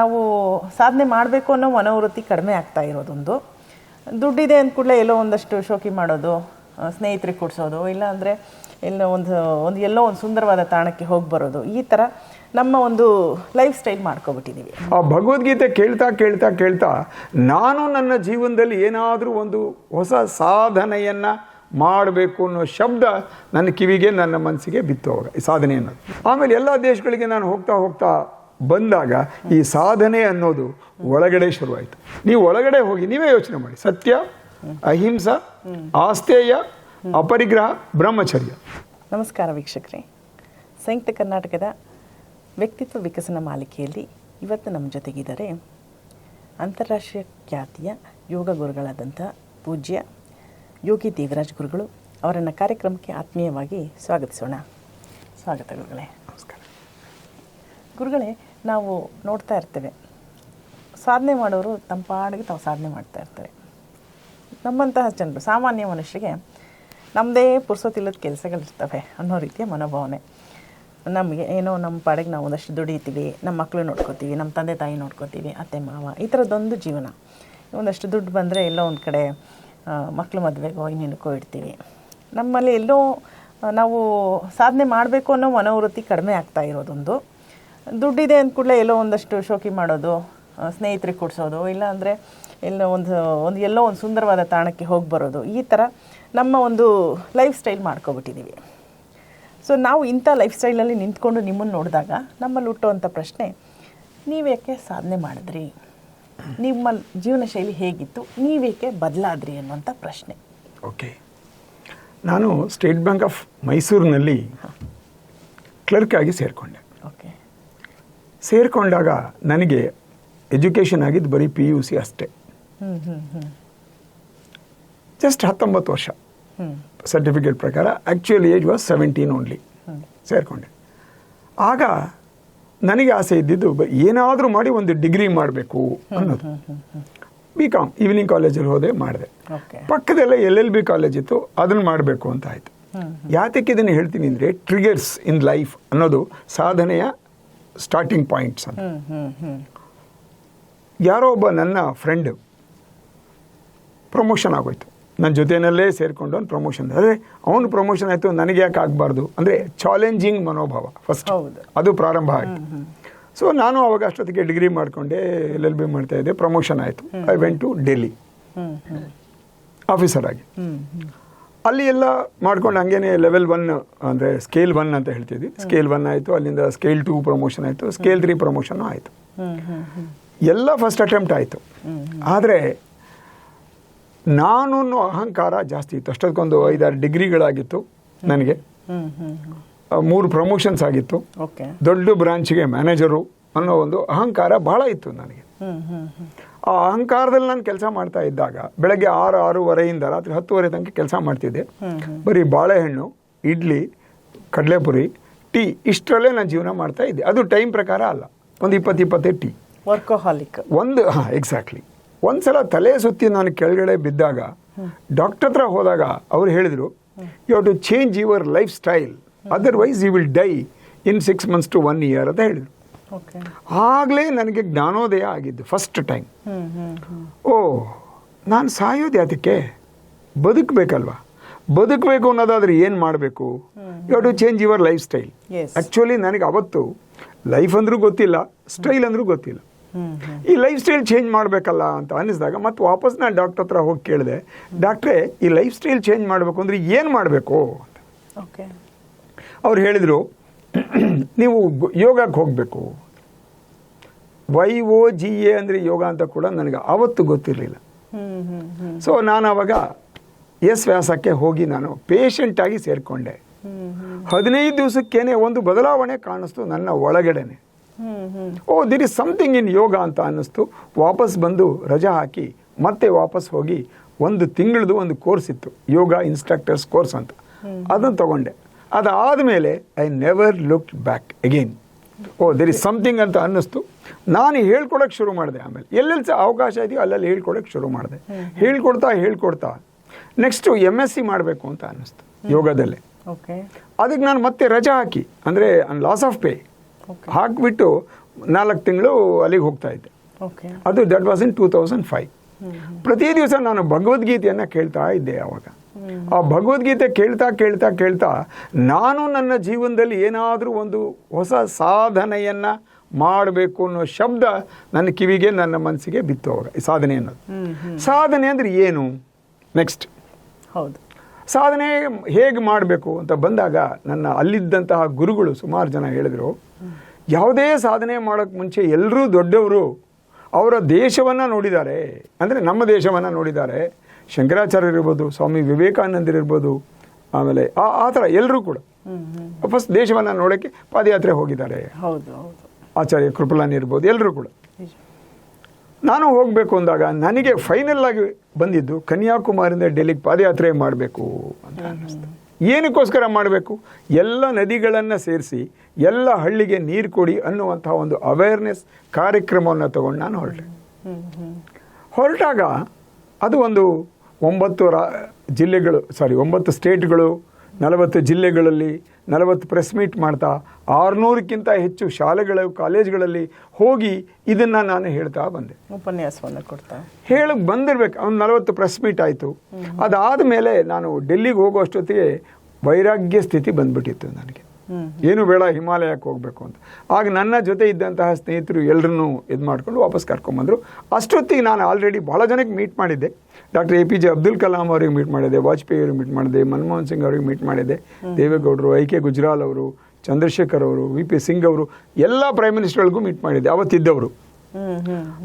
ನಾವು ಸಾಧನೆ ಮಾಡಬೇಕು ಅನ್ನೋ ಮನೋವೃತ್ತಿ ಕಡಿಮೆ ಆಗ್ತಾ ಇರೋದೊಂದು. ದುಡ್ಡಿದೆ ಅಂದ ಕೂಡಲೇ ಎಲ್ಲೋ ಒಂದಷ್ಟು ಶೋಕಿ ಮಾಡೋದು ಸ್ನೇಹಿತರಿಗೆ ಕೊಡಿಸೋದು, ಇಲ್ಲಾಂದರೆ ಎಲ್ಲೋ ಒಂದು ಒಂದು ಎಲ್ಲೋ ಒಂದು ಸುಂದರವಾದ ತಾಣಕ್ಕೆ ಹೋಗಿ ಬರೋದು, ಈ ಥರ ನಮ್ಮ ಒಂದು ಲೈಫ್ ಸ್ಟೈಲ್ ಮಾಡ್ಕೊಬಿಟ್ಟಿದ್ದೀವಿ ಆ ಭಗವದ್ಗೀತೆ ಕೇಳ್ತಾ ಕೇಳ್ತಾ ಕೇಳ್ತಾ ನಾನು ನನ್ನ ಜೀವನದಲ್ಲಿ ಏನಾದರೂ ಒಂದು ಹೊಸ ಸಾಧನೆಯನ್ನು ಮಾಡಬೇಕು ಅನ್ನೋ ಶಬ್ದ ನನ್ನ ಕಿವಿಗೆ, ನನ್ನ ಮನಸ್ಸಿಗೆ ಬಿತ್ತು ಅವಾಗ ಈ ಸಾಧನೆ ಅನ್ನೋದು ಆಮೇಲೆ ಎಲ್ಲ ದೇಶಗಳಿಗೆ ನಾನು ಹೋಗ್ತಾ ಹೋಗ್ತಾ ಬಂದಾಗ ಈ ಸಾಧನೆ ಅನ್ನೋದು ಒಳಗಡೆ ಶುರುವಾಯಿತು. ನೀವು ಒಳಗಡೆ ಹೋಗಿ ನೀವೇ ಯೋಚನೆ ಮಾಡಿ. ಸತ್ಯ ಅಹಿಂಸ ಆಸ್ತೇಯ ಅಪರಿಗ್ರಹ ಬ್ರಹ್ಮಚರ್ಯ. ನಮಸ್ಕಾರ ವೀಕ್ಷಕರೇ. ಸಂಯುಕ್ತ ಕರ್ನಾಟಕದ ವ್ಯಕ್ತಿತ್ವ ವಿಕಸನ ಮಾಲಿಕೆಯಲ್ಲಿ ಇವತ್ತು ನಮ್ಮ ಜೊತೆಗಿದ್ದಾರೆ ಅಂತಾರಾಷ್ಟ್ರೀಯ ಖ್ಯಾತಿಯ ಯೋಗ ಗುರುಗಳಾದಂಥ ಪೂಜ್ಯ ಯೋಗಿ ದೇವರಾಜ್ ಗುರುಗಳು. ಅವರನ್ನು ಕಾರ್ಯಕ್ರಮಕ್ಕೆ ಆತ್ಮೀಯವಾಗಿ ಸ್ವಾಗತಿಸೋಣ. ಸ್ವಾಗತ ಗುರುಗಳೇ. ನಮಸ್ಕಾರ. ಗುರುಗಳೇ ನಾವು ನೋಡ್ತಾ ಇರ್ತೇವೆ. ಸಾಧನೆ ಮಾಡೋರು ತಮ್ಮ ಪಾಡಿಗೆ ತಾವು ಸಾಧನೆ ಮಾಡ್ತಾ ಇರ್ತಾರೆ. ನಮ್ಮಂತಹ ಜನರು, ಸಾಮಾನ್ಯ ಮನುಷ್ಯರಿಗೆ ನಮ್ಮದೇ ಪುರ್ಸೋತಿಲ್ಲದ ಕೆಲಸಗಳಿರ್ತವೆ ಅನ್ನೋ ರೀತಿಯ ಮನೋಭಾವನೆ. ನಮಗೆ ಏನೋ ನಮ್ಮ ಪಾಡಿಗೆ ನಾವು ಒಂದಷ್ಟು ದುಡಿತೀವಿ, ನಮ್ಮ ಮಕ್ಕಳು ನೋಡ್ಕೋತೀವಿ, ನಮ್ಮ ತಂದೆ ತಾಯಿ ನೋಡ್ಕೋತೀವಿ, ಅತ್ತೆ, ಮಾವ, ಈ ಥರದ್ದೊಂದು ಜೀವನ. ಒಂದಷ್ಟು ದುಡ್ಡು ಬಂದರೆ ಎಲ್ಲೋ ಒಂದು ಕಡೆ ಮಕ್ಕಳು ಮದುವೆಗೆ ಹೋಗಿ ನಿನ್ಕೋ ಇಡ್ತೀವಿ. ನಮ್ಮಲ್ಲಿ ಎಲ್ಲೋ ನಾವು ಸಾಧನೆ ಮಾಡಬೇಕು ಅನ್ನೋ ಮನೋವೃತ್ತಿ ಕಡಿಮೆ ಆಗ್ತಾ ಇರೋದೊಂದು. ದುಡ್ಡಿದೆ ಅಂದ ಕೂಡಲೇ ಎಲ್ಲೋ ಒಂದಷ್ಟು ಶೋಕಿ ಮಾಡೋದು ಸ್ನೇಹಿತರಿಗೆ ಕೊಡಿಸೋದು ಇಲ್ಲಾಂದರೆ ಎಲ್ಲೋ ಒಂದು ಒಂದು ಎಲ್ಲೋ ಒಂದು ಸುಂದರವಾದ ತಾಣಕ್ಕೆ ಹೋಗಿ ಬರೋದು ಈ ಥರ ನಮ್ಮ ಒಂದು ಲೈಫ್ ಸ್ಟೈಲ್ ಮಾಡ್ಕೊಬಿಟ್ಟಿದ್ದೀವಿ ಸೊ ನಾವು ಇಂಥ ಲೈಫ್ ಸ್ಟೈಲಲ್ಲಿ ನಿಂತ್ಕೊಂಡು ನಿಮ್ಮನ್ನು ನೋಡಿದಾಗ ನಮ್ಮಲ್ಲಿ ಹುಟ್ಟುವಂಥ ಪ್ರಶ್ನೆ ನೀವೇಕೆ ಸಾಧನೆ ಮಾಡಿದ್ರಿ? ನಿಮ್ಮ ಜೀವನ ಶೈಲಿ ಹೇಗಿತ್ತು? ನೀವೇಕೆ ಬದಲಾದ್ರಿ? ಅನ್ನುವಂಥ ಪ್ರಶ್ನೆ. ಓಕೆ ನಾನು ಸ್ಟೇಟ್ ಬ್ಯಾಂಕ್ ಆಫ್ ಮೈಸೂರಿನಲ್ಲಿ ಕ್ಲರ್ಕ್ ಆಗಿ ಸೇರಿಕೊಂಡೆ. ಸೇರಿಕೊಂಡಾಗ ನನಗೆ ಎಜುಕೇಷನ್ ಆಗಿದ್ದು ಬರೀ ಪಿ ಯು ಸಿ ಅಷ್ಟೇ. ಜಸ್ಟ್ ಹತ್ತೊಂಬತ್ತು ವರ್ಷ. ಸರ್ಟಿಫಿಕೇಟ್ ಪ್ರಕಾರ actual age was seventeen only. ಸೇರಿಕೊಂಡೆ. ಆಗ ನನಗೆ ಆಸೆ ಇದ್ದಿದ್ದು ಏನಾದರೂ ಮಾಡಿ ಒಂದು ಡಿಗ್ರಿ ಮಾಡಬೇಕು ಅನ್ನೋದು. ಬಿ ಕಾಮ್ ಈವ್ನಿಂಗ್ ಕಾಲೇಜಲ್ಲಿ ಹೋದೆ ಮಾಡಿದೆ. ಪಕ್ಕದಲ್ಲೇ ಎಲ್ ಎಲ್ ಬಿ ಕಾಲೇಜ್ ಇತ್ತು ಅದನ್ನು ಮಾಡಬೇಕು ಅಂತ ಆಯಿತು. ಯಾತಕ್ಕೆ ಇದನ್ನು ಹೇಳ್ತೀನಿ ಅಂದರೆ ಟ್ರಿಗರ್ಸ್ ಇನ್ ಲೈಫ್ ಅನ್ನೋದು ಸಾಧನೆಯ ಸ್ಟಾರ್ಟಿಂಗ್ ಪಾಯಿಂಟ್ಸ್ ಅಂತ. ಯಾರೋ ಒಬ್ಬ ನನ್ನ ಫ್ರೆಂಡ್ ಪ್ರಮೋಷನ್ ಆಗೋಯ್ತು. ನನ್ನ ಜೊತೆಯಲ್ಲೇ ಸೇರಿಕೊಂಡು ಅವ್ನು ಪ್ರಮೋಷನ್ ಅಂದರೆ ಅವನು ಪ್ರಮೋಷನ್ ಆಯಿತು ನನಗೆ ಯಾಕೆ ಆಗಬಾರ್ದು? ಅಂದರೆ ಚಾಲೆಂಜಿಂಗ್ ಮನೋಭಾವ ಫಸ್ಟ್ ಅದು ಪ್ರಾರಂಭ ಆಯಿತು. ಸೊ ನಾನು ಅವಾಗ ಅಷ್ಟೊತ್ತಿಗೆ ಡಿಗ್ರಿ ಮಾಡಿಕೊಂಡೆ ಎಲ್ ಎಲ್ ಬಿ ಮಾಡ್ತಾ ಇದ್ದೆ ಪ್ರಮೋಷನ್ ಆಯಿತು. I went to Delhi officer ಆಗಿ. ಅಲ್ಲಿ ಎಲ್ಲ ಮಾಡ್ಕೊಂಡು ಹಂಗೇನೆ ಲೆವೆಲ್ ಒನ್ ಅಂದರೆ ಸ್ಕೇಲ್ ಒನ್ ಅಂತ ಹೇಳ್ತಿದ್ವಿ. ಸ್ಕೇಲ್ ಒನ್ ಆಯಿತು ಅಲ್ಲಿಂದ ಸ್ಕೇಲ್ ಟೂ ಪ್ರಮೋಷನ್ ಆಯಿತು ಸ್ಕೇಲ್ ತ್ರೀ ಪ್ರಮೋಷನ್ ಆಯಿತು. ಎಲ್ಲ ಫಸ್ಟ್ ಅಟೆಂಪ್ಟ್ ಆಯಿತು. ಆದರೆ ನಾನು ಅನ್ನೋ ಅಹಂಕಾರ ಜಾಸ್ತಿ ಇತ್ತು. ಅಷ್ಟೊತ್ತಿಗೊಂದು ಐದಾರು ಡಿಗ್ರಿಗಳಾಗಿತ್ತು ನನಗೆ. ಮೂರು ಪ್ರಮೋಷನ್ಸ್ ಆಗಿತ್ತು. ದೊಡ್ಡ ಬ್ರಾಂಚ್ಗೆ ಮ್ಯಾನೇಜರು ಅನ್ನೋ ಒಂದು ಅಹಂಕಾರ ಭಾಳ ಇತ್ತು ನನಗೆ. ಆ ಅಹಂಕಾರದಲ್ಲಿ ನಾನು ಕೆಲಸ ಮಾಡ್ತಾ ಇದ್ದಾಗ ಬೆಳಗ್ಗೆ ಆರು ಆರೂವರೆಯಿಂದ ರಾತ್ರಿ ಹತ್ತುವರೆ ತನಕ ಕೆಲಸ ಮಾಡ್ತಿದ್ದೆ. ಬರೀ ಬಾಳೆಹಣ್ಣು ಇಡ್ಲಿ ಕಡಲೆಪುರಿ ಟೀ ಇಷ್ಟರಲ್ಲೇ ನಾನು ಜೀವನ ಮಾಡ್ತಾ ಇದ್ದೆ. ಅದು ಟೈಮ್ ಪ್ರಕಾರ ಅಲ್ಲ. ಒಂದು ಇಪ್ಪತ್ತು ಇಪ್ಪತ್ತೈದು ಟೀ. ವರ್ಕೋಹಾಲಿಕ್. ಒಂದು ಹಾಂ ಎಕ್ಸಾಕ್ಟ್ಲಿ. ಒಂದ್ಸಲ ತಲೆ ಸುತ್ತಿ ನಾನು ಕೆಳಗಡೆ ಬಿದ್ದಾಗ ಡಾಕ್ಟರ್ ಹತ್ರ ಹೋದಾಗ ಅವ್ರು ಹೇಳಿದರು you have to change your life style otherwise you will die in six months to one year ಅಂತ ಹೇಳಿದರು. ಆಗಲೇ ನನಗೆ ಜ್ಞಾನೋದಯ ಆಗಿದ್ದು ಫಸ್ಟ್ ಟೈಮ್ ಓ ನಾನು ಸಾಯೋದು ಅದಕ್ಕೆ? ಬದುಕಬೇಕಲ್ವಾ? ಬದುಕಬೇಕು ಅನ್ನೋದಾದ್ರೆ ಏನು ಮಾಡಬೇಕು? You to change your lifestyle. Actually ನನಗೆ ಅವತ್ತು ಲೈಫ್ ಅಂದರೂ ಗೊತ್ತಿಲ್ಲ ಸ್ಟೈಲ್ ಅಂದರೂ ಗೊತ್ತಿಲ್ಲ. ಈ ಲೈಫ್ ಸ್ಟೈಲ್ ಚೇಂಜ್ ಮಾಡಬೇಕಲ್ಲ ಅಂತ ಅನ್ನಿಸಿದಾಗ ಮತ್ತೆ ವಾಪಸ್ ನಾನು ಡಾಕ್ಟರ್ ಹತ್ರ ಹೋಗಿ ಕೇಳಿದೆ ಡಾಕ್ಟ್ರೇ ಈ ಲೈಫ್ ಸ್ಟೈಲ್ ಚೇಂಜ್ ಮಾಡಬೇಕು ಅಂದರೆ ಏನು ಮಾಡಬೇಕು? ಅಂತ. ಓಕೆ ಅವ್ರು ಹೇಳಿದರು ನೀವು ಯೋಗಕ್ಕೆ ಹೋಗಬೇಕು. ವೈ ಓ ಜಿ ಎ ಅಂದರೆ ಯೋಗ ಅಂತ ಕೂಡ ನನಗೆ ಆವತ್ತು ಗೊತ್ತಿರಲಿಲ್ಲ. ಸೊ ನಾನು ಅವಾಗ ಎಸ್ ವ್ಯಾಸಕ್ಕೆ ಹೋಗಿ ನಾನು ಪೇಷಂಟಾಗಿ ಸೇರಿಕೊಂಡೆ. ಹದಿನೈದು ದಿವಸಕ್ಕೇನೆ ಒಂದು ಬದಲಾವಣೆ ಕಾಣಿಸ್ತು ನನ್ನ ಒಳಗಡೆನೆ. ಓ there is something in yoga ಅಂತ ಅನ್ನಿಸ್ತು. ವಾಪಸ್ ಬಂದು ರಜಾ ಹಾಕಿ ಮತ್ತೆ ವಾಪಸ್ ಹೋಗಿ ಒಂದು ತಿಂಗಳದು ಒಂದು ಕೋರ್ಸ್ ಇತ್ತು. ಯೋಗ ಇನ್ಸ್ಟ್ರಕ್ಟರ್ಸ್ ಕೋರ್ಸ್ ಅಂತ. ಅದನ್ನು ತಗೊಂಡೆ. ಅದಾದಮೇಲೆ I never look back again oh there is something ಅಂತ ಅನ್ನಿಸ್ತು. ನಾನು ಹೇಳ್ಕೊಡಕ್ಕೆ ಶುರು ಮಾಡಿದೆ ಆಮೇಲೆ. ಎಲ್ಲೆಲ್ಲಿ ಸಹ ಅವಕಾಶ ಇದೆಯೋ ಅಲ್ಲಲ್ಲಿ ಹೇಳ್ಕೊಡಕ್ಕೆ ಶುರು ಮಾಡಿದೆ. ಹೇಳ್ಕೊಡ್ತಾ ಹೇಳ್ಕೊಡ್ತಾ. ನೆಕ್ಸ್ಟು ಎಂ ಎಸ್ ಸಿ ಮಾಡಬೇಕು ಅಂತ ಅನ್ನಿಸ್ತು ಯೋಗದಲ್ಲೇ. ಓಕೆ ಅದಕ್ಕೆ ನಾನು ಮತ್ತೆ ರಜಾ ಹಾಕಿ ಅಂದರೆ ಲಾಸ್ ಆಫ್ ಪೇ. ಹಾಕಿಬಿಟ್ಟು ನಾಲ್ಕು ತಿಂಗಳು ಅಲ್ಲಿಗೆ ಹೋಗ್ತಾ ಇದ್ದೆ. ಅದು that was in two thousand five ಪ್ರತಿ ದಿವಸ ನಾನು ಭಗವದ್ಗೀತೆಯನ್ನು ಕೇಳ್ತಾ ಇದ್ದೆ ಆವಾಗ. ಆ ಭಗವದ್ಗೀತೆ ಕೇಳ್ತಾ ಕೇಳ್ತಾ ಕೇಳ್ತಾ ನಾನು ನನ್ನ ಜೀವನದಲ್ಲಿ ಏನಾದರೂ ಒಂದು ಹೊಸ ಸಾಧನೆಯನ್ನು ಮಾಡಬೇಕು ಅನ್ನೋ ಶಬ್ದ ನನ್ನ ಕಿವಿಗೆ ನನ್ನ ಮನಸ್ಸಿಗೆ ಬಿತ್ತು ಅವಾಗ ಈ ಸಾಧನೆ ಅನ್ನೋದು. ಸಾಧನೆ ಅಂದರೆ ಏನು? ನೆಕ್ಸ್ಟ್ ಹೌದು. ಸಾಧನೆ ಹೇಗೆ ಮಾಡಬೇಕು ಅಂತ ಬಂದಾಗ ನನ್ನ ಅಲ್ಲಿದ್ದಂತಹ ಗುರುಗಳು ಸುಮಾರು ಜನ ಹೇಳಿದರು ಯಾವುದೇ ಸಾಧನೆ ಮಾಡೋಕ್ಕೆ ಮುಂಚೆ ಎಲ್ಲರೂ ದೊಡ್ಡವರು ಅವರ ದೇಶವನ್ನು ನೋಡಿದ್ದಾರೆ. ಅಂದರೆ ನಮ್ಮ ದೇಶವನ್ನು ನೋಡಿದ್ದಾರೆ. ಶಂಕರಾಚಾರ್ಯ ಇರ್ಬೋದು ಸ್ವಾಮಿ ವಿವೇಕಾನಂದರು ಇರ್ಬೋದು ಆಮೇಲೆ ಆ ಆ ಥರ ಎಲ್ಲರೂ ಕೂಡ. ಫಸ್ಟ್ ದೇಶವನ್ನು ನೋಡೋಕ್ಕೆ ಪಾದಯಾತ್ರೆ ಹೋಗಿದ್ದಾರೆ. ಹೌದು ಹೌದು. ಆಚಾರ್ಯ ಕೃಪಲಾನಿ ಇರ್ಬೋದು ಎಲ್ಲರೂ ಕೂಡ. ನಾನು ಹೋಗಬೇಕು ಅಂದಾಗ ನನಗೆ ಫೈನಲ್ ಆಗಿ ಬಂದಿದ್ದು ಕನ್ಯಾಕುಮಾರಿಂದ ಡೆಲ್ಲಿಗೆ ಪಾದಯಾತ್ರೆ ಮಾಡಬೇಕು ಅಂತ ಅನ್ನಿಸ್ತು. ಏನಕ್ಕೋಸ್ಕರ ಮಾಡಬೇಕು? ಎಲ್ಲ ನದಿಗಳನ್ನು ಸೇರಿಸಿ ಎಲ್ಲ ಹಳ್ಳಿಗೆ ನೀರು ಕೊಡಿ ಅನ್ನುವಂತಹ ಒಂದು ಅವೇರ್ನೆಸ್ ಕಾರ್ಯಕ್ರಮವನ್ನು ತಗೊಂಡು ನಾನು ಹೊರಟೆ. ಹೊರಟಾಗ ಅದು ಒಂದು ಒಂಬತ್ತು ರಾ ಜಿಲ್ಲೆಗಳು ಸಾರಿ ಒಂಬತ್ತು ಸ್ಟೇಟ್ಗಳು ನಲವತ್ತು ಜಿಲ್ಲೆಗಳಲ್ಲಿ ನಲವತ್ತು ಪ್ರೆಸ್ ಮೀಟ್ ಮಾಡ್ತಾ ಆರುನೂರಕ್ಕಿಂತ ಹೆಚ್ಚು ಶಾಲೆಗಳು ಕಾಲೇಜ್ಗಳಲ್ಲಿ ಹೋಗಿ ಇದನ್ನು ನಾನು ಹೇಳ್ತಾ ಬಂದೆ. ಉಪನ್ಯಾಸವನ್ನು ಕೊಡ್ತಾ. ಹೇಳಕ್ ಬಂದಿರ್ಬೇಕು ಅವ್ನು ನಲವತ್ತು ಪ್ರೆಸ್ ಮೀಟ್ ಆಯಿತು. ಅದಾದ ಮೇಲೆ ನಾನು ಡೆಲ್ಲಿಗೆ ಹೋಗೋ ಅಷ್ಟೊತ್ತಿಗೆ ವೈರಾಗ್ಯ ಸ್ಥಿತಿ ಬಂದ್ಬಿಟ್ಟಿತ್ತು ನನಗೆ. ಏನು ಬೇಡ ಹಿಮಾಲಯಕ್ಕೆ ಹೋಗಬೇಕು ಅಂತ. ಆಗ ನನ್ನ ಜೊತೆ ಇದ್ದಂತಹ ಸ್ನೇಹಿತರು ಎಲ್ಲರನ್ನೂ ಇದು ಮಾಡ್ಕೊಂಡು ವಾಪಸ್ ಕರ್ಕೊಂಬಂದರು ಅಷ್ಟೊತ್ತಿಗೆ ನಾನು ಆಲ್ರೆಡಿ ಭಾಳ ಜನಕ್ಕೆ ಮೀಟ್ ಮಾಡಿದ್ದೆ. Doctor A P J Abdul Kalam ಅವರಿಗೆ ಮೀಟ್ ಮಾಡಿದೆ ವಾಜಪೇಯಿ ಅವ್ರಿಗೆ ಮೀಟ್ ಮಾಡಿದೆ ಮನಮೋಹನ್ ಸಿಂಗ್ ಅವರಿಗೆ ಮೀಟ್ ಮಾಡಿದೆ ದೇವೇಗೌಡರು ಐ ಕೆ ಗುಜರಾಲ್ ಅವರು ಚಂದ್ರಶೇಖರ್ ಅವರು ವಿ ಪಿ ಸಿಂಗ್ ಅವರು ಎಲ್ಲ ಪ್ರೈಮ್ ಮಿನಿಸ್ಟರ್ಗಳಿಗೂ ಮೀಟ್ ಮಾಡಿದ್ದೆ ಅವತ್ತಿದ್ದವರು.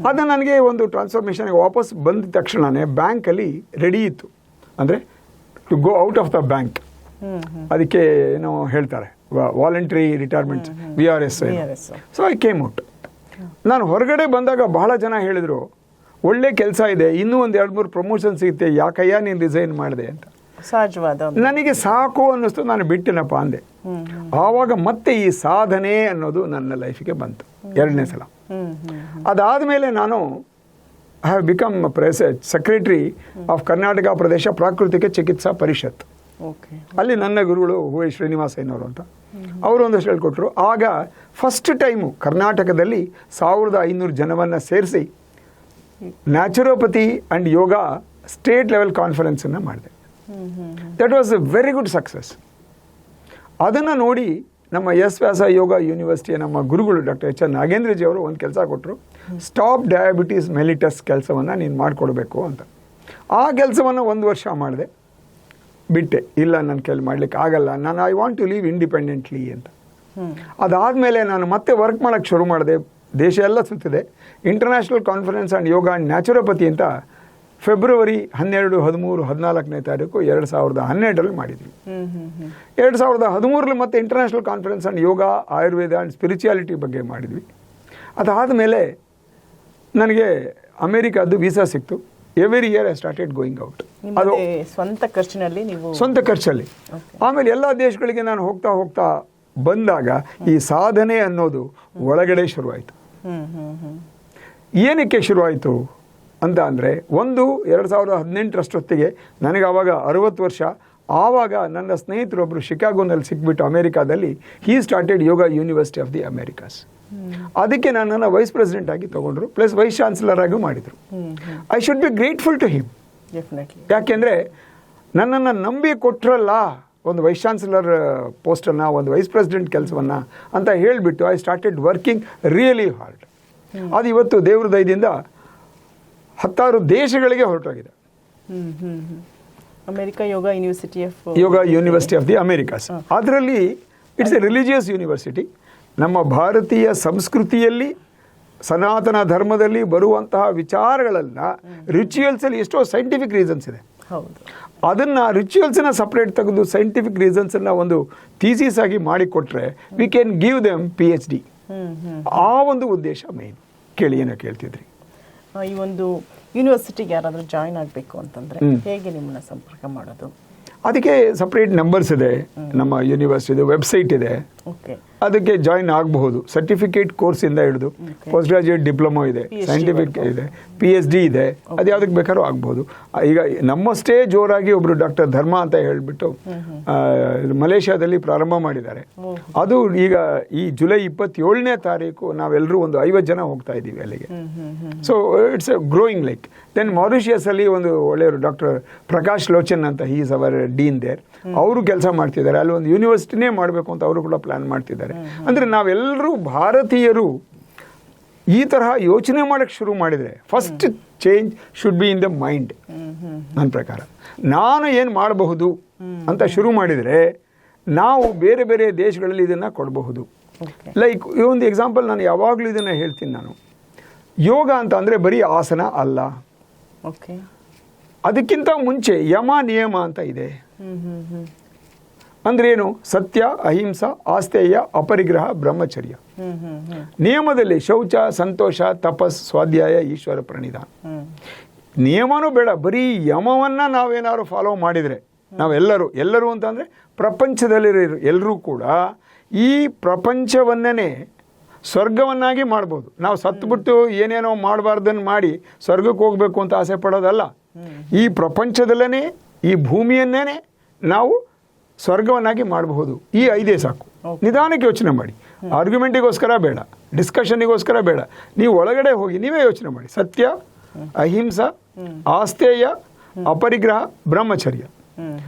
ಅದು ನನಗೆ ಒಂದು ಟ್ರಾನ್ಸ್ಫಾರ್ಮೇಷನ್ಗೆ ವಾಪಸ್ ಬಂದ ತಕ್ಷಣವೇ ಬ್ಯಾಂಕಲ್ಲಿ ರೆಡಿ ಇತ್ತು. ಅಂದರೆ to go out of the bank ಅದಕ್ಕೆ ಏನೋ ಹೇಳ್ತಾರೆ. Voluntary retirement V R S so I came out ನಾನು ಹೊರಗಡೆ ಬಂದಾಗ ಬಹಳ ಜನ ಹೇಳಿದರು ಒಳ್ಳೆ ಕೆಲಸ ಇದೆ ಇನ್ನೂ ಒಂದು ಎರಡು ಮೂರು ಪ್ರಮೋಷನ್ ಸಿಗುತ್ತೆ ಯಾಕಯ್ಯ ನೀನು ರಿಸೈನ್ ಮಾಡಿದೆ ಅಂತ. ಸಹಜವಾದ ನನಗೆ ಸಾಕು ಅನ್ನಿಸ್ತು ನಾನು ಬಿಟ್ಟಿನಪ್ಪ ಅಂದೆ. ಆವಾಗ ಮತ್ತೆ ಈ ಸಾಧನೆ ಅನ್ನೋದು ನನ್ನ ಲೈಫಿಗೆ ಬಂತು ಎರಡನೇ ಸಲ. ಅದಾದ ಮೇಲೆ ಅದಾದಮೇಲೆ ನಾನು I have become press secretary of Karnataka ಪ್ರದೇಶ ಪ್ರಾಕೃತಿಕ ಚಿಕಿತ್ಸಾ ಪರಿಷತ್ ಓಕೆ ಅಲ್ಲಿ ನನ್ನ ಗುರುಗಳು ಶ್ರೀನಿವಾಸ್ ಶ್ರೀನಿವಾಸಯ್ಯನವರು ಅಂತ. ಅವರು ಒಂದಷ್ಟು ಹೇಳ್ಕೊಟ್ರು. ಆಗ ಫಸ್ಟ್ ಟೈಮು ಕರ್ನಾಟಕದಲ್ಲಿ ಸಾವಿರದ ಐನೂರು ಜನವನ್ನು ಸೇರಿಸಿ naturopathy and yoga state level ಕಾನ್ಫರೆನ್ಸನ್ನು ಮಾಡಿದೆ. That was a very good success ಅದನ್ನು ನೋಡಿ ನಮ್ಮ ಎಸ್ ವ್ಯಾಸ ಯೋಗ ಯೂನಿವರ್ಸಿಟಿಯ ನಮ್ಮ ಗುರುಗಳು ಡಾಕ್ಟರ್ ಎಚ್ ಎನ್ ನಾಗೇಂದ್ರಜಿ ಅವರು ಒಂದು ಕೆಲಸ ಕೊಟ್ಟರು ಸ್ಟಾಪ್ ಡಯಾಬಿಟೀಸ್ ಮೆಲಿಟಸ್ ಕೆಲಸವನ್ನು ನೀನು ಮಾಡಿಕೊಡ್ಬೇಕು ಅಂತ. ಆ ಕೆಲಸವನ್ನು ಒಂದು ವರ್ಷ ಮಾಡಿದೆ. ಬಿಟ್ಟೆ, ಇಲ್ಲ ನನ್ನ ಕೈಲಿ ಮಾಡಲಿಕ್ಕೆ ಆಗಲ್ಲ, ನಾನು I want to live independently ಅಂತ. ಅದಾದಮೇಲೆ ನಾನು ಮತ್ತೆ ವರ್ಕ್ ಮಾಡೋಕ್ಕೆ ಶುರು ಮಾಡಿದೆ, ದೇಶ ಎಲ್ಲ ಸುತ್ತಿದೆ. International conference and yoga and naturopathy ಅಂತ ಫೆಬ್ರವರಿ ಹನ್ನೆರಡು, ಹದಿಮೂರು, ಹದಿನಾಲ್ಕನೇ ತಾರೀಕು ಎರಡು ಸಾವಿರದ ಹನ್ನೆರಡರಲ್ಲಿ ಮಾಡಿದ್ವಿ. ಎರಡು ಸಾವಿರದ ಹದಿಮೂರಲ್ಲಿ ಮತ್ತೆ international conference and yoga Ayurveda and spirituality ಬಗ್ಗೆ ಮಾಡಿದ್ವಿ. ಅದಾದ ಮೇಲೆ ನನಗೆ ಅಮೇರಿಕಾದ್ದು ವೀಸಾ ಸಿಕ್ತು. Every year I started going out ಅದು ಸ್ವಂತ ಖರ್ಚಿನಲ್ಲಿ ನೀವು ಸ್ವಂತ ಖರ್ಚಲ್ಲಿ. ಆಮೇಲೆ ಎಲ್ಲ ದೇಶಗಳಿಗೆ ನಾನು ಹೋಗ್ತಾ ಹೋಗ್ತಾ ಬಂದಾಗ ಈ ಸಾಧನೆ ಅನ್ನೋದು ಒಳಗಡೆ ಶುರುವಾಯಿತು. ಏನಕ್ಕೆ ಶುರುವಾಯಿತು ಅಂತ ಅಂದರೆ ಒಂದು ಎರಡು ಸಾವಿರದ ಹದಿನೆಂಟರಷ್ಟೊತ್ತಿಗೆ ನನಗೆ ಅವಾಗ ಅರುವತ್ತು ವರ್ಷ ಆವಾಗ ನನ್ನ ಸ್ನೇಹಿತರೊಬ್ಬರು ಶಿಕಾಗೋನಲ್ಲಿ ಸಿಕ್ಬಿಟ್ಟು ಅಮೇರಿಕಾದಲ್ಲಿ he started yoga university of the Americas ಅದಕ್ಕೆ ನನ್ನನ್ನು ವೈಸ್ ಪ್ರೆಸಿಡೆಂಟ್ ಆಗಿ ತಗೊಂಡ್ರು ಪ್ಲಸ್ ವೈಸ್ ಚಾನ್ಸಲರ್ ಆಗಿ ಮಾಡಿದರು. I should be grateful to him ಯಾಕೆಂದರೆ ನನ್ನನ್ನು ನಂಬಿ ಕೊಟ್ರಲ್ಲ ಒಂದು ವೈಸ್ ಚಾನ್ಸಲರ್ ಪೋಸ್ಟನ್ನು ಒಂದು ವೈಸ್ ಪ್ರೆಸಿಡೆಂಟ್ ಕೆಲಸವನ್ನು ಅಂತ ಹೇಳಿಬಿಟ್ಟು I started working really hard ಅದು ಇವತ್ತು ದೇವ್ರ ದಯದಿಂದ ಹತ್ತಾರು ದೇಶಗಳಿಗೆ ಹೊರಟೋಗಿದೆ. America yoga university of yoga university of the Americas ಅದರಲ್ಲಿ ಇಟ್ಸ್ ಎ ರಿಲಿಜಿಯಸ್ ಯೂನಿವರ್ಸಿಟಿ ನಮ್ಮ ಭಾರತೀಯ ಸಂಸ್ಕೃತಿಯಲ್ಲಿ ಸನಾತನ ಧರ್ಮದಲ್ಲಿ ಬರುವಂತಹ ವಿಚಾರಗಳನ್ನ ರಿಚುವಲ್ಸಲ್ಲಿ ಎಷ್ಟೋ ಸೈಂಟಿಫಿಕ್ ರೀಸನ್ಸ್ ಇದೆ. ಅದನ್ನ ಅದನ್ನು ನ ಸಪ್ರೇಟ್ ತೆಗೆದು ಸೈಂಟಿಫಿಕ್ ರೀಸನ್ಸನ್ನು ಒಂದು ಥೀಸಿಸ್ ಆಗಿ ಮಾಡಿಕೊಟ್ರೆ we can give them P H D ಆ ಒಂದು ಉದ್ದೇಶ ಮೇನ್ ಕೇಳಿ ಏನೋ ಕೇಳ್ತಿದ್ರಿ. ಈ ಒಂದು ಯೂನಿವರ್ಸಿಟಿಗೆ ಯಾರಾದರೂ ಜಾಯಿನ್ ಆಗಬೇಕು ಅಂತಂದ್ರೆ ಹೇಗೆ ನಿಮ್ಮನ್ನ ಸಂಪರ್ಕ ಮಾಡೋದು? ಅದಕ್ಕೆ ಸಪ್ರೇಟ್ ನಂಬರ್ಸ್ ಇದೆ. ನಮ್ಮ ಯೂನಿವರ್ಸಿಟಿದು ವೆಬ್ಸೈಟ್ ಇದೆ. ಅದಕ್ಕೆ ಜಾಯಿನ್ ಆಗಬಹುದು. ಸರ್ಟಿಫಿಕೇಟ್ ಕೋರ್ಸಿಂದ ಹಿಡಿದು Okay. ಪೋಸ್ಟ್ ಗ್ರಾಜುಯೇಟ್ ಡಿಪ್ಲೊಮಾ ಇದೆ ಸೈಂಟಿಫಿಕ್ ಇದೆ. ಪಿ ಎಚ್ ಡಿ ಇದೆ. ಅದು ಯಾವುದಕ್ಕೆ ಬೇಕಾದ್ರೂ ಆಗ್ಬೋದು ಈಗ ನಮ್ಮಷ್ಟೇ ಜೋರಾಗಿ ಒಬ್ಬರು ಡಾಕ್ಟರ್ ಧರ್ಮ ಅಂತ ಹೇಳಿಬಿಟ್ಟು ಮಲೇಷ್ಯಾದಲ್ಲಿ ಪ್ರಾರಂಭ ಮಾಡಿದ್ದಾರೆ. ಅದು ಈಗ ಈ ಜುಲೈ ಇಪ್ಪತ್ತೇಳನೇ ತಾರೀಕು ನಾವೆಲ್ಲರೂ ಒಂದು ಐವತ್ತು ಜನ ಹೋಗ್ತಾ ಇದ್ದೀವಿ ಅಲ್ಲಿಗೆ. So it's growing like then ಮಾರಿಷಿಯಸ್ಸಲ್ಲಿ ಒಂದು ಒಳ್ಳೆಯವರು ಡಾಕ್ಟರ್ ಪ್ರಕಾಶ್ ಲೋಚನ್ ಅಂತ ಈಸ್ ಅವರ್ ಡೀನ್ ದೇರ್ ಅವರು ಕೆಲಸ ಮಾಡ್ತಿದ್ದಾರೆ. ಅಲ್ಲಿ ಒಂದು ಯೂನಿವರ್ಸಿಟಿನೇ ಮಾಡಬೇಕು ಅಂತ ಅವರು ಕೂಡ ಪ್ಲ್ಯಾನ್ ಮಾಡ್ತಿದ್ದಾರೆ. ಅಂದರೆ ನಾವೆಲ್ಲರೂ ಭಾರತೀಯರು ಈ ತರಹ ಯೋಚನೆ ಮಾಡೋಕ್ಕೆ ಶುರು ಮಾಡಿದರೆ first change should be in the mind ನನ್ನ ಪ್ರಕಾರ. ನಾನು ಏನು ಮಾಡಬಹುದು ಅಂತ ಶುರು ಮಾಡಿದರೆ ನಾವು ಬೇರೆ ಬೇರೆ ದೇಶಗಳಲ್ಲಿ ಇದನ್ನು ಕೊಡಬಹುದು. ಲೈಕ್ ಈ ಒಂದು ಎಕ್ಸಾಂಪಲ್ ನಾನು ಯಾವಾಗಲೂ ಇದನ್ನು ಹೇಳ್ತೀನಿ ನಾನು. ಯೋಗ ಅಂತ ಅಂದರೆ ಬರೀ ಆಸನ ಅಲ್ಲ. ಅದಕ್ಕಿಂತ ಮುಂಚೆ ಯಮ ನಿಯಮ ಅಂತ ಇದೆ. ಅಂದ್ರೇನು ಸತ್ಯ, ಅಹಿಂಸಾ ಆಸ್ತೇಯ ಅಪರಿಗ್ರಹ, ಬ್ರಹ್ಮಚರ್ಯ. ಹ್ಮ್ ಹ್ಮ್ ಹ್ಮ್ ನಿಯಮದಲ್ಲಿ ಶೌಚ, ಸಂತೋಷ, ತಪಸ್, ಸ್ವಾಧ್ಯಾಯ, ಈಶ್ವರ ಪ್ರಣಿಧಾನ ನಿಯಮನೂ ಬೇಡ. ಬರೀ ಯಮವನ್ನ ನಾವೇನಾದ್ರು ಫಾಲೋ ಮಾಡಿದರೆ, ನಾವೆಲ್ಲರೂ, ಎಲ್ಲರೂ ಅಂತಂದರೆ ಪ್ರಪಂಚದಲ್ಲಿರೋ ಎಲ್ಲರೂ ಕೂಡ ಈ ಪ್ರಪಂಚವನ್ನೇ ಸ್ವರ್ಗವನ್ನಾಗಿ ಮಾಡ್ಬೋದು. ನಾವು ಸತ್ತುಬಿಟ್ಟು ಏನೇನೋ ಮಾಡಬಾರ್ದನ್ನು ಮಾಡಿ ಸ್ವರ್ಗಕ್ಕೆ ಹೋಗಬೇಕು ಅಂತ ಆಸೆ ಪಡೋದಲ್ಲ. ಈ ಪ್ರಪಂಚದಲ್ಲೇ ಈ ಭೂಮಿಯನ್ನೇ ನಾವು ಸ್ವರ್ಗವನ್ನಾಗಿ ಮಾಡಬಹುದು. ಈ ಐದೇ ಸಾಕು. ನಿಧಾನಕ್ಕೆ ಯೋಚನೆ ಮಾಡಿ. ಆರ್ಗ್ಯುಮೆಂಟಿಗೋಸ್ಕರ ಬೇಡ. ಡಿಸ್ಕಷನಿಗೋಸ್ಕರ ಬೇಡ. ನೀವು ಒಳಗಡೆ ಹೋಗಿ ನೀವೇ ಯೋಚನೆ ಮಾಡಿ. ಸತ್ಯ ಅಹಿಂಸ ಆಸ್ತೇಯ ಅಪರಿಗ್ರಹ ಬ್ರಹ್ಮಚರ್ಯ.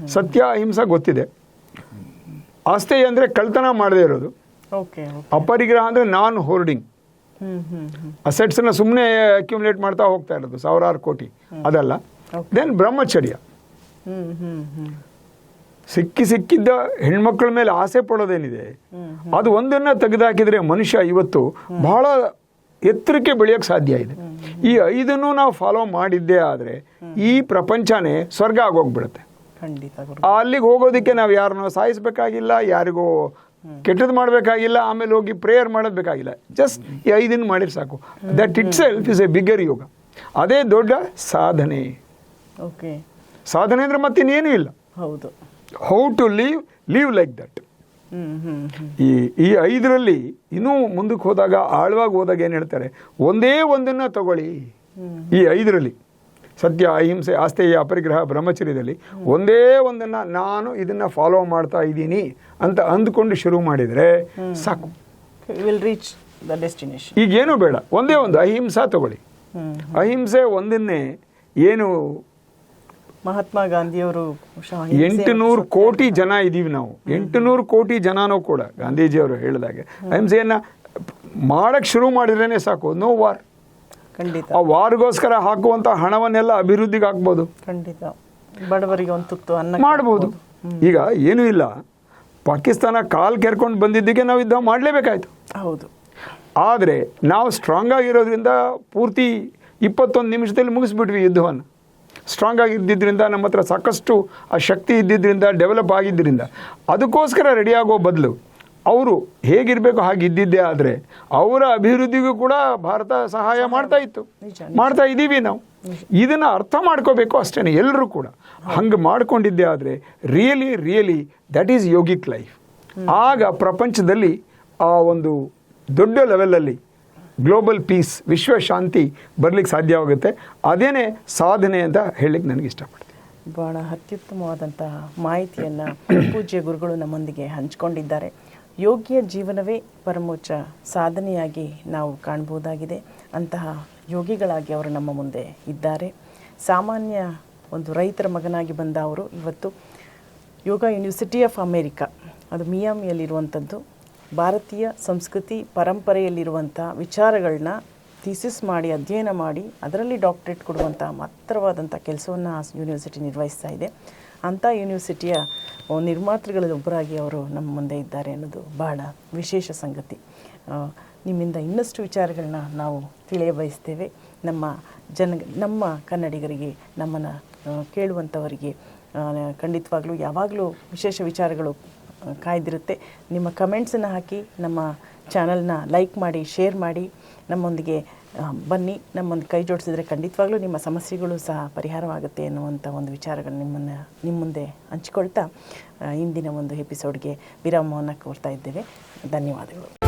ಸತ್ಯ ಅಹಿಂಸ ಗೊತ್ತಿದೆ. ಆಸ್ತೇಯ ಅಂದರೆ ಕಳ್ತನ ಮಾಡದೇ ಇರೋದು. ಅಪರಿಗ್ರಹ ಅಂದರೆ ನಾನ್ ಹೋರ್ಡಿಂಗ್ ಅಸೆಟ್ಸ್ನ ಹ್ಮ್. ಅಸೆಟ್ಸನ್ನ ಸುಮ್ಮನೆ ಅಕ್ಯುಮುಲೇಟ್ ಮಾಡ್ತಾ ಹೋಗ್ತಾ ಇರೋದು ಸಾವಿರಾರು ಕೋಟಿ. ಅದಲ್ಲ. ದೆನ್ ಬ್ರಹ್ಮಚರ್ಯ. ಹ್ಮ್ ಹ್ಮ್ ಹ್ಮ್. ಸಿಕ್ಕಿ ಸಿಕ್ಕಿದ್ದ ಹೆಣ್ಮಕ್ಳ ಮೇಲೆ ಆಸೆ ಪಡೋದೇನಿದೆ ಅದು ಒಂದನ್ನ ತೆಗೆದುಹಾಕಿದ್ರೆ ಮನುಷ್ಯ ಇವತ್ತು ಬಹಳ ಎತ್ತರಕ್ಕೆ ಬೆಳೆಯೋಕ್ಕೆ ಸಾಧ್ಯ ಇದೆ. ಈ ಐದನ್ನು ನಾವು ಫಾಲೋ ಮಾಡಿದ್ದೇ ಆದರೆ ಈ ಪ್ರಪಂಚನೇ ಸ್ವರ್ಗ ಆಗೋಗ್ಬಿಡುತ್ತೆ. ಅಲ್ಲಿಗೆ ಹೋಗೋದಕ್ಕೆ ನಾವು ಯಾರನ್ನೋ ಸಾಯಿಸ್ಬೇಕಾಗಿಲ್ಲ ಯಾರಿಗೋ ಕೆಟ್ಟದ್ದು ಮಾಡಬೇಕಾಗಿಲ್ಲ ಆಮೇಲೆ ಹೋಗಿ ಪ್ರೇಯರ್ ಮಾಡೋದು ಬೇಕಾಗಿಲ್ಲ. ಜಸ್ಟ್ ಈ ಐದಿನ ಮಾಡಿದ್ರೆ ಸಾಕು. That itself is a bigger yoga ಅದೇ ದೊಡ್ಡ ಸಾಧನೆ. ಓಕೆ ಸಾಧನೆ ಅಂದರೆ ಮತ್ತಿನ್ನೇನೂ ಇಲ್ಲ. ಹೌದು. How to live live like that ಈ ಈ ಐದರಲ್ಲಿ ಇನ್ನೂ ಮುಂದಕ್ಕೆ ಹೋದಾಗ ಆಳವಾಗಿ ಹೋದಾಗ ಏನು ಹೇಳ್ತಾರೆ? ಒಂದೇ ಒಂದನ್ನು ತಗೊಳ್ಳಿ. ಈ ಐದರಲ್ಲಿ. ಸತ್ಯ ಅಹಿಂಸೆ ಆಸ್ತೇಯ ಅಪರಿಗ್ರಹ ಬ್ರಹ್ಮಚರ್ಯದಲ್ಲಿ ಒಂದೇ ಒಂದನ್ನು ನಾನು ಇದನ್ನು ಫಾಲೋ ಮಾಡ್ತಾ ಇದ್ದೀನಿ ಅಂತ ಅಂದ್ಕೊಂಡು ಶುರು ಮಾಡಿದರೆ ಸಾಕು. ವಿಲ್ ರೀಚ್ ದ ಡೆಸ್ಟಿನೇಷನ್ ಈಗೇನು ಬೇಡ ಒಂದೇ ಒಂದು ಅಹಿಂಸಾ ತಗೊಳ್ಳಿ. ಅಹಿಂಸೆ ಒಂದನ್ನೇ ಏನು ಮಹಾತ್ಮ ಗಾಂಧಿಯವರು ಎಂಟುನೂರು ಕೋಟಿ ಜನ ಇದ್ದೀವಿ ನಾವು. ಎಂಟು ನೂರು ಕೋಟಿ ಜನನೂ ಕೂಡ ಗಾಂಧೀಜಿಯವರು ಹೇಳಿದಾಗೆ. ಅಹಿಂಸೆಯನ್ನು ಮಾಡಕ್ಕೆ ಶುರು ಮಾಡಿದ್ರೇ ಸಾಕು ನೋ ವಾರ್ ಖಂಡಿತ. ಆ ವಾರ್ಗೋಸ್ಕರ ಹಾಕುವಂತ ಹಣವನ್ನೆಲ್ಲ ಅಭಿವೃದ್ಧಿಗೆ ಹಾಕ್ಬೋದು. ಖಂಡಿತ. ಬಡವರಿಗೆ ಒಂದು ತುತ್ತು ಅನ್ನ ಮಾಡ್ಬೋದು. ಈಗ ಏನೂ ಇಲ್ಲ. ಪಾಕಿಸ್ತಾನ ಕಾಲ್ ಕೆರ್ಕೊಂಡು ಬಂದಿದ್ದಕ್ಕೆ ನಾವು ಯುದ್ಧ ಮಾಡಲೇಬೇಕಾಯ್ತು. ಹೌದು. ಆದರೆ ನಾವು ಸ್ಟ್ರಾಂಗ್ ಆಗಿರೋದ್ರಿಂದ ಪೂರ್ತಿ ಇಪ್ಪತ್ತೊಂದು ನಿಮಿಷದಲ್ಲಿ ಮುಗಿಸ್ಬಿಟ್ವಿ ಯುದ್ಧವನ್ನು. ಸ್ಟ್ರಾಂಗ್ ಆಗಿದ್ದಿದ್ದರಿಂದ ನಮ್ಮ ಹತ್ರ ಸಾಕಷ್ಟು ಆ ಶಕ್ತಿ ಇದ್ದಿದ್ದರಿಂದ ಡೆವಲಪ್ ಆಗಿದ್ದರಿಂದ ಅದಕ್ಕೋಸ್ಕರ ರೆಡಿಯಾಗೋ ಬದಲು ಅವರು ಹೇಗಿರಬೇಕು ಹಾಗೆ ಇದ್ದಿದ್ದೇ ಆದರೆ ಅವರ ಅಭಿವೃದ್ಧಿಗೂ ಕೂಡ ಭಾರತ ಸಹಾಯ ಮಾಡ್ತಾ ಇತ್ತು. ಮಾಡ್ತಾ ಇದ್ದೀವಿ ನಾವು. ಇದನ್ನು ಅರ್ಥ ಮಾಡ್ಕೋಬೇಕು ಅಷ್ಟೇ ಎಲ್ಲರೂ ಕೂಡ. ಹಂಗೆ ಮಾಡ್ಕೊಂಡಿದ್ದೆ ಆದರೆ really really that is yogic life ಆಗ ಪ್ರಪಂಚದಲ್ಲಿ ಆ ಒಂದು ದೊಡ್ಡ ಲೆವೆಲಲ್ಲಿ ಗ್ಲೋಬಲ್ ಪೀಸ್ ವಿಶ್ವ ಶಾಂತಿ ಬರ್ಲಿಕ್ಕೆ ಸಾಧ್ಯವಾಗುತ್ತೆ. ಅದೇನೇ ಸಾಧನೆ ಅಂತ ಹೇಳಲಿಕ್ಕೆ ನನಗೆ ಇಷ್ಟಪಡ್ತೀನಿ. ಬಹಳ ಅತ್ಯುತ್ತಮವಾದಂತಹ ಮಾಹಿತಿಯನ್ನು ಪೂಜ್ಯ ಗುರುಗಳು ನಮ್ಮೊಂದಿಗೆ ಹಂಚಿಕೊಂಡಿದ್ದಾರೆ. ಯೋಗ್ಯ ಜೀವನವೇ ಪರಮೋಚ್ಚ ಸಾಧನೆಯಾಗಿ ನಾವು ಕಾಣ್ಬೋದಾಗಿದೆ. ಅಂತಹ ಯೋಗಿಗಳಾಗಿ ಅವರು ನಮ್ಮ ಮುಂದೆ ಇದ್ದಾರೆ. ಸಾಮಾನ್ಯ ಒಂದು ರೈತರ ಮಗನಾಗಿ ಬಂದ ಅವರು ಇವತ್ತು ಯೋಗ ಯೂನಿವರ್ಸಿಟಿ ಆಫ್ ಅಮೇರಿಕಾ, ಅದು ಮಿಯಾಮಿಯಲ್ಲಿರುವಂಥದ್ದು. ಭಾರತೀಯ ಸಂಸ್ಕೃತಿ ಪರಂಪರೆಯಲ್ಲಿರುವಂಥ ವಿಚಾರಗಳನ್ನ ಥೀಸಿಸ್ ಮಾಡಿ, ಅಧ್ಯಯನ ಮಾಡಿ, ಅದರಲ್ಲಿ ಡಾಕ್ಟ್ರೇಟ್ ಕೊಡುವಂಥ ಮಹತ್ತರವಾದಂಥ ಕೆಲಸವನ್ನು ಆ ಯೂನಿವರ್ಸಿಟಿ ನಿರ್ವಹಿಸ್ತಾ ಇದೆ. ಅಂಥ ಯೂನಿವರ್ಸಿಟಿಯ ನಿರ್ಮಾತೃಗಳಲ್ಲಿ ಒಬ್ಬರಾಗಿ ಅವರು ನಮ್ಮ ಮುಂದೆ ಇದ್ದಾರೆ ಅನ್ನೋದು ಬಹಳ ವಿಶೇಷ ಸಂಗತಿ. ನಿಮ್ಮಿಂದ ಇನ್ನಷ್ಟು ವಿಚಾರಗಳನ್ನ ನಾವು ತಿಳಿಯ ಬಯಸ್ತೇವೆ ನಮ್ಮ ಜನ, ನಮ್ಮ ಕನ್ನಡಿಗರಿಗೆ, ನಮ್ಮನ್ನು ಕೇಳುವಂಥವರಿಗೆ ಖಂಡಿತವಾಗ್ಲೂ ಯಾವಾಗಲೂ ವಿಶೇಷ ವಿಚಾರಗಳು ಕಾಯ್ದಿರುತ್ತೆ. ನಿಮ್ಮ ಕಮೆಂಟ್ಸನ್ನು ಹಾಕಿ ನಮ್ಮ ಚಾನಲ್ನ ಲೈಕ್ ಮಾಡಿ ಶೇರ್ ಮಾಡಿ, ನಮ್ಮೊಂದಿಗೆ ಬನ್ನಿ. ನಮ್ಮೊಂದು ಕೈ ಜೋಡಿಸಿದ್ರೆ ಖಂಡಿತವಾಗ್ಲೂ ನಿಮ್ಮ ಸಮಸ್ಯೆಗಳು ಸಹ ಪರಿಹಾರವಾಗುತ್ತೆ ಅನ್ನುವಂಥ ಒಂದು ವಿಚಾರಗಳು ನಿಮ್ಮನ್ನು, ನಿಮ್ಮ ಮುಂದೆ ಹಂಚಿಕೊಳ್ತಾ ಇಂದಿನ ಒಂದು ಎಪಿಸೋಡ್ಗೆ ವಿರಾಮವನ್ನು ಕೋರ್ತಾ ಇದ್ದೇವೆ. ಧನ್ಯವಾದಗಳು.